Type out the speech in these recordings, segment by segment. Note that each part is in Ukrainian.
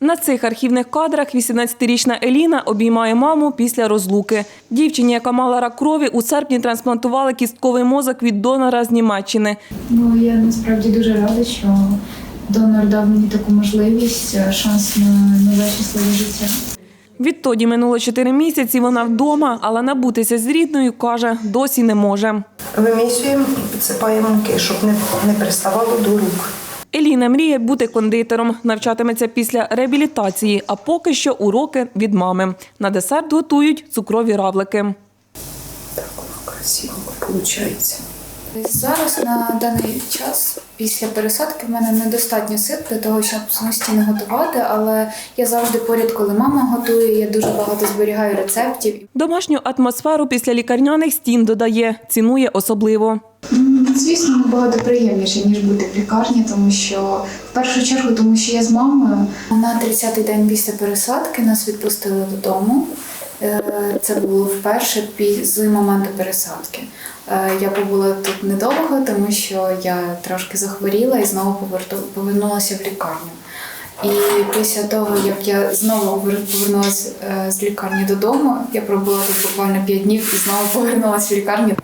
На цих архівних кадрах 18-річна Еліна обіймає маму після розлуки. Дівчині, яка мала рак крові, у серпні трансплантували кістковий мозок від донора з Німеччини. Ну я насправді дуже рада, що донор дав мені таку можливість, е, шанс на нове щасливе життя. Відтоді минуло 4 місяці. Вона вдома, але набутися з рідною каже, досі не може. Вимісюємо підсипаємо муки, щоб не, не приставало до рук. Еліна мріє бути кондитером, навчатиметься після реабілітації, а поки що уроки від мами. На десерт готують цукрові равлики. Так красиво виходить. Зараз на даний час після пересадки в мене недостатньо сил для того, щоб самостійно готувати, але я завжди поряд, коли мама готує, я дуже багато зберігаю рецептів. Домашню атмосферу після лікарняних стін додає, цінує особливо. Звісно, набагато приємніше, ніж бути в лікарні, тому що в першу чергу, тому що я з мамою. На 30-й день після пересадки нас відпустили додому. Е, Це було вперше з моменту пересадки. Е, Я побула тут недовго, тому що я трошки захворіла і знову повернулася в лікарню. І після того, як я знову повернулася е, з лікарні додому, я пробула тут буквально 5 днів і знову повернулася в лікарню.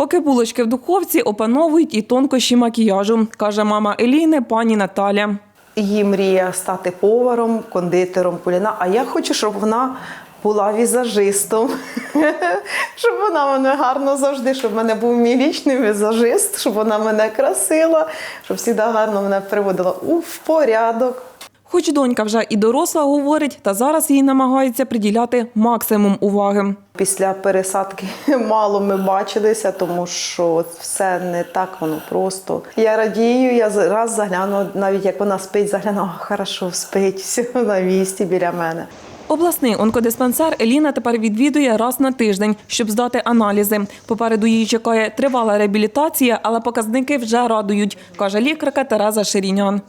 Поки булочки в духовці опановують і тонкощі макіяжу, каже мама Еліни, пані Наталя. Її мрія стати поваром, кондитером, куліна. А я хочу, щоб вона була візажистом, щоб вона мене гарно завжди, щоб в мене був мій вічний візажист, щоб вона мене красила, щоб завжди гарно мене приводила у порядок. Хоч донька вже і доросла говорить, та зараз їй намагаються приділяти максимум уваги. Після пересадки мало ми бачилися, тому що все не так воно просто. Я радію, я раз загляну, навіть як вона спить, загляну, «А, хорошо спить, все на місці біля мене. Обласний онкодиспансер Еліна тепер відвідує раз на тиждень, щоб здати аналізи. Попереду її чекає тривала реабілітація, але показники вже радують, каже лікарка Тереза Ширінян.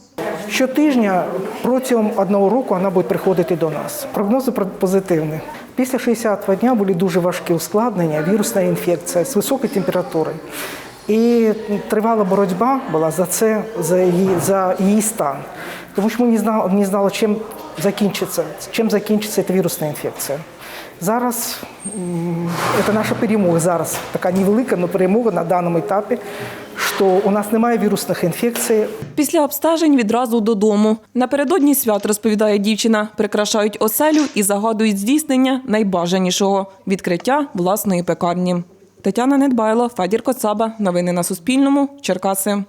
Щотижня протягом одного року вона буде приходити до нас. Прогнози позитивні. Після 60-го дня були дуже важкі ускладнення, вірусна інфекція з високою температурою. І тривала боротьба була за це, за її, за її стан. Тому що ми не знали, не знали чим закінчиться, чим закінчиться ця вірусна інфекція. Зараз це наша перемога. Зараз така невелика, але перемога на даному етапі, що у нас немає вірусних інфекцій, Після обстежень відразу додому. Напередодні свят, розповідає дівчина, прикрашають оселю і загадують здійснення найбажанішого відкриття власної пекарні. Тетяна Недбайло, Федір Коцаба. Новини на Суспільному. Черкаси.